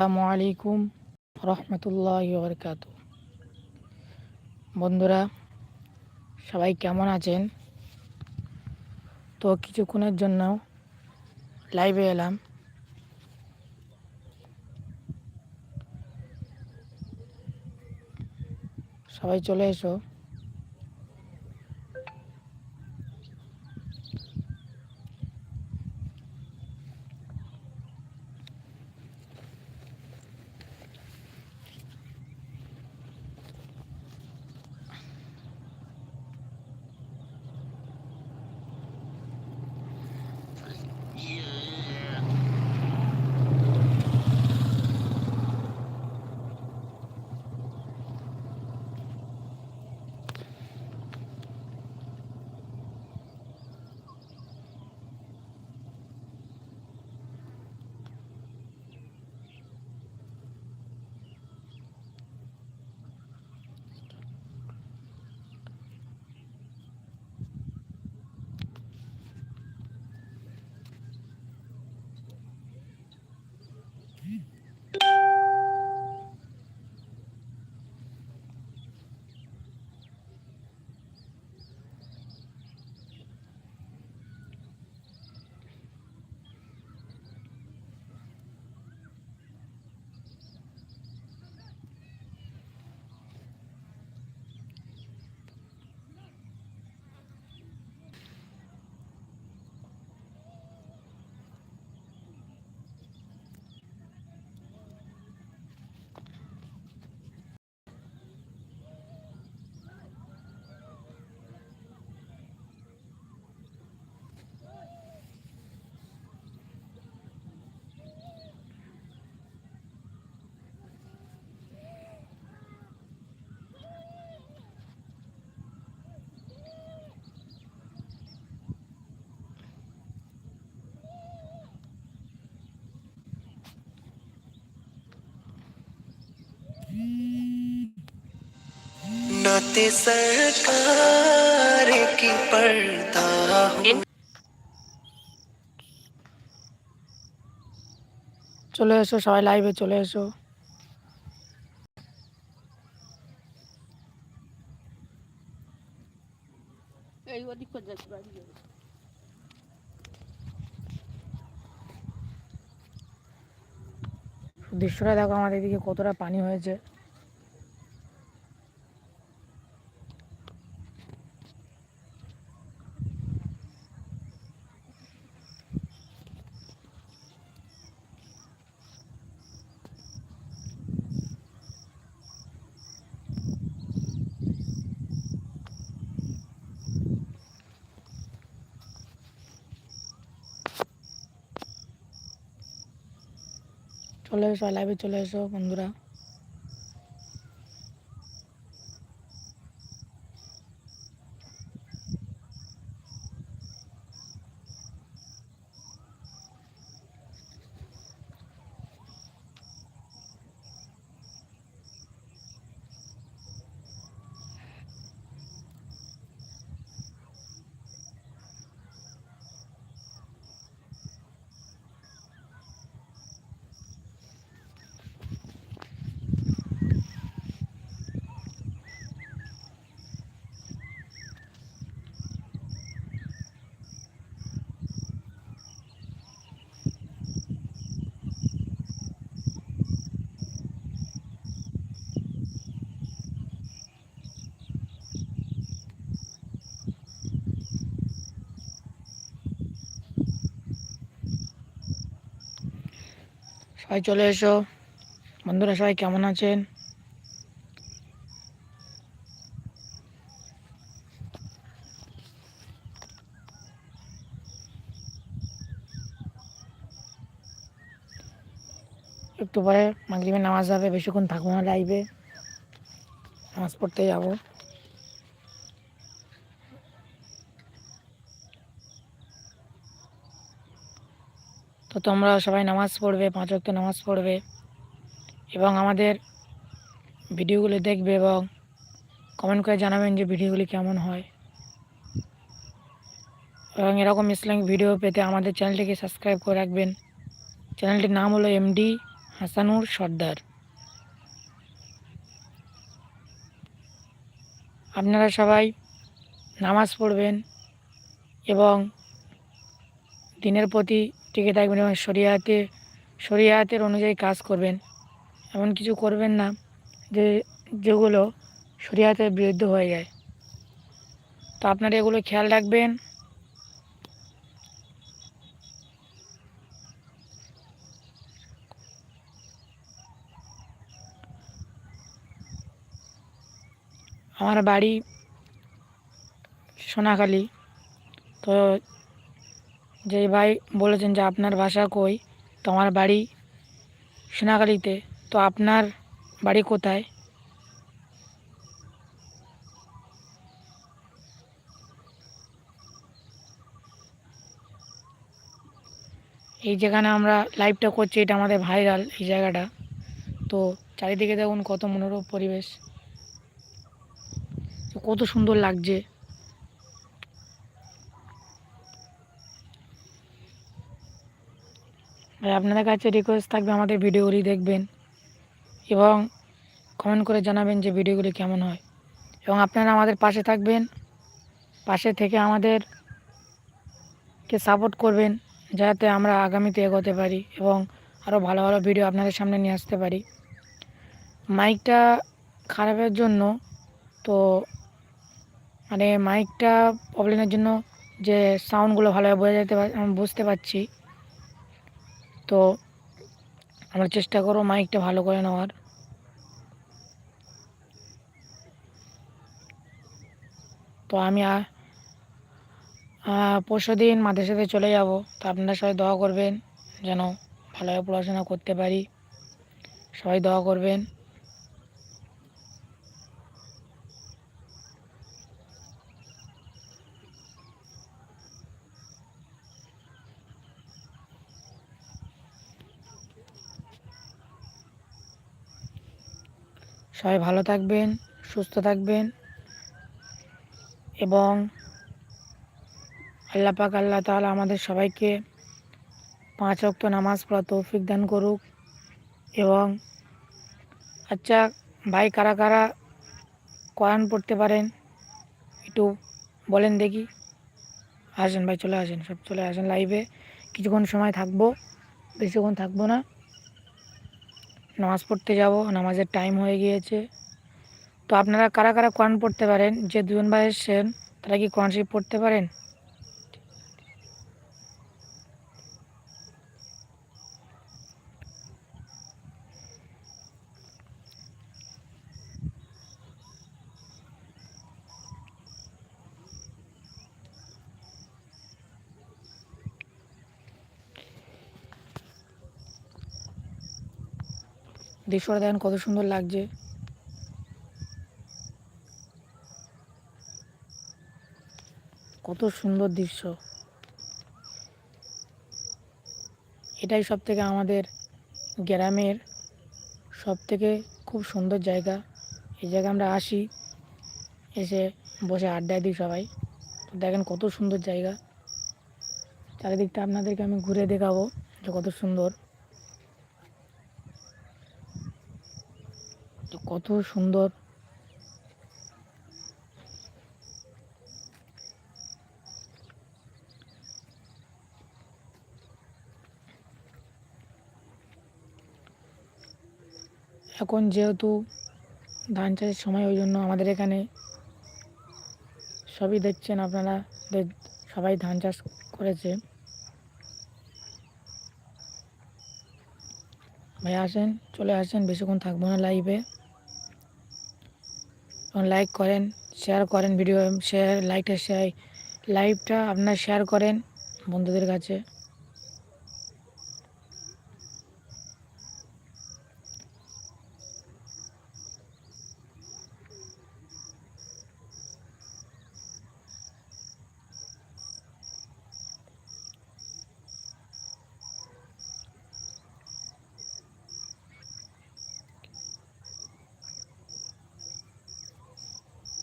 আসসালামু আলাইকুম রহমতুল্লাহ বরকাত বন্ধুরা, সবাই কেমন আছেন? তো কিছুক্ষণের জন্য লাইভে এলাম। সবাই চলে এসো। सरकार की पर्दा हो চলে এসো সবাই লাইভে চলে এসো এই ওদিক করে যাচ্ছে বাড়ি যাবে। দৃশ্যটা দেখো আমাদের এদিকে কতটা পানি হয়েছে চলে এসো লাইভে চলে এসো বন্ধুরা। সবাই চলে এসো। বন্ধুরা সবাই কেমন আছেন? একটু পরে মাগরিবের নামাজ হবে, বেশিক্ষণ থাকব না লাইভে নামাজ পড়তে যাব। তো তোমরা সবাই নামাজ পড়বে, পাঁচ ওয়াক্ত নামাজ পড়বে এবং আমাদের ভিডিওগুলো দেখবে এবং কমেন্ট করে জানাবেন যে ভিডিওগুলি কেমন হয়। এবং এরকম ইসলামিক ভিডিও পেতে আমাদের চ্যানেলটিকে সাবস্ক্রাইব করে রাখবেন। চ্যানেলটির নাম হলো এমডি হাসানুর সর্দার। আপনারা সবাই নামাজ পড়বেন এবং দিনের প্রতি টিকে থাকবেন এবং শরিয়াতে শরিয়াতের অনুযায়ী কাজ করবেন। এমন কিছু করবেন না যে, যেগুলো শরিয়াতের বিরুদ্ধে হয়ে যায়। তো আপনারা এগুলো খেয়াল রাখবেন। আমার বাড়ি সোনাখালি। তো যে ভাই বলেছেন যে আপনার বাসা কই? তো আমার বাড়ি সোনাগালিতে তো আপনার বাড়ি কোথায়? এই যেখানে আমরা লাইভটা করছি, এটা আমাদের ভাইরাল এই জায়গাটা। তো চারিদিকে দেখুন কত মনোরম পরিবেশ। কত সুন্দর লাগছে। ভাই আপনাদের কাছে রিকোয়েস্ট থাকবে আমাদের ভিডিওগুলি দেখবেন এবং কমেন্ট করে জানাবেন যে ভিডিওগুলি কেমন হয়। এবং আপনারা আমাদের পাশে থাকবেন, পাশে থেকে আমাদেরকে সাপোর্ট করবেন যাতে আমরা আগামীতে এগোতে পারি এবং আরও ভালো ভালো ভিডিও আপনাদের সামনে নিয়ে আসতে পারি। মাইকটা খারাপের জন্য তো মানে মাইকটা প্রবলেমের জন্য যে সাউন্ডগুলো ভালোভাবে বোঝা যেতে বুঝতে পারছি। তো আমরা চেষ্টা করব মাইকটা ভালো করে নেওয়ার। তো আমি পরশু দিন মাদ্রাসাতে চলে যাব, তো আপনারা সবাই দোয়া করবেন যেন ভালোভাবে পড়াশোনা করতে পারি। সবাই দোয়া করবেন। সবাই ভালো থাকবেন, সুস্থ থাকবেন এবং আল্লাহ পাক, আল্লাহ তাআলা আমাদের সবাইকে পাঁচ ওয়াক্ত নামাজ পড়া তৌফিক দান করুক এবং আচ্ছা ভাই কারা কারা কোরআন পড়তে পারেন? একটু বলেন দেখি। আসেন ভাই, চলে আসেন, সব চলে আসেন লাইভে কিছুক্ষণ সময় থাকব, বেশিক্ষণ থাকব না। নামাজ পড়তে যাব, নামাজের টাইম হয়ে গিয়েছে। তো আপনারা কারা কারা কোরআন পড়তে পারেন? যে দুজন ভাই এসছেন, তারা কি কোরআন শরীফ পড়তে পারেন? দৃশ্যটা দেখেন কত সুন্দর লাগছে। কত সুন্দর দৃশ্য। এটাই সব থেকে আমাদের গ্রামের সব থেকে খুব সুন্দর জায়গা। এই জায়গায় আমরা আসি, এসে বসে আড্ডা দিই সবাই। দেখেন কত সুন্দর জায়গা। চারিদিকটা আপনাদেরকে আমি ঘুরে দেখাবো যে কত সুন্দর। তো কত সুন্দর। এখন যেহেতু ধান চাষের সময়, ওই জন্য আমাদের এখানে সবই দেখছেন আপনারা সবাই ধান চাষ করেছে। ভাই আসেন, চলে আসেন, বেশিক্ষণ থাকব না লাইভে লাইক করেন শেয়ার করেন ভিডিও শেয়ার লাইকটা শেয়ার লাইভটা আপনার শেয়ার করেন বন্ধুদের কাছে।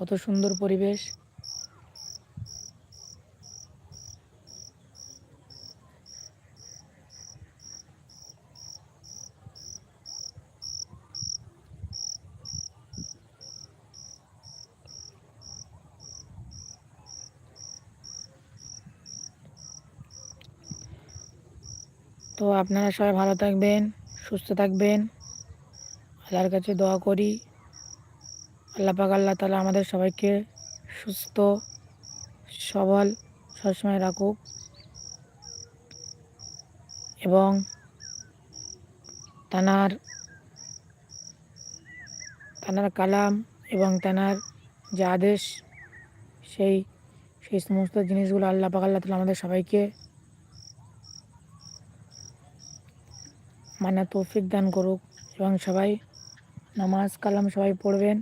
কত সুন্দর পরিবেশ। তো আপনারা সবাই ভালো থাকবেন সুস্থ থাকবেন। আল্লাহর কাছে দোয়া করি। আল্লাহ পাক, আল্লাহ তালা আমাদের সবাইকে সুস্থ, সবল সবসময় রাখুক এবং তানার তানার কালাম এবং তানার যে আদেশ, সেই সেই সমস্ত জিনিসগুলো আল্লাহ পাক, আল্লাহ তালা আমাদের সবাইকে মানে তৌফিক দান করুক এবং সবাই নামাজ, কালাম সবাই পড়বেন।